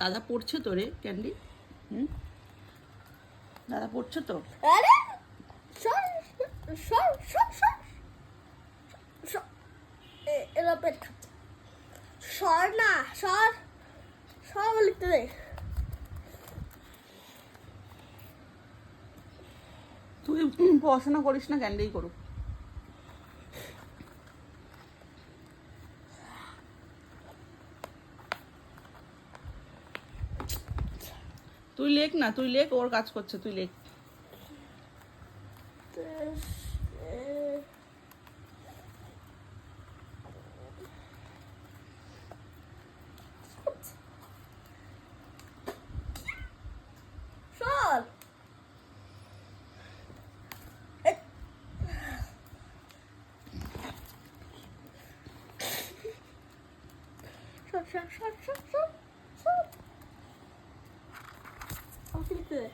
দাদা পড়ছে তো রে ক্যান্ডি? হুম? দাদা পড়ছে তো আরে সর এরা পেট খাচ্ছে। না সর সর লিখতে দে। তুই পড়াশোনা করিস না ক্যান্ডিই করুক। তুই লেখ না, তুই লেখ, ওর কাজ করছে, তুই লেখ। এ- সর সর সর সর সর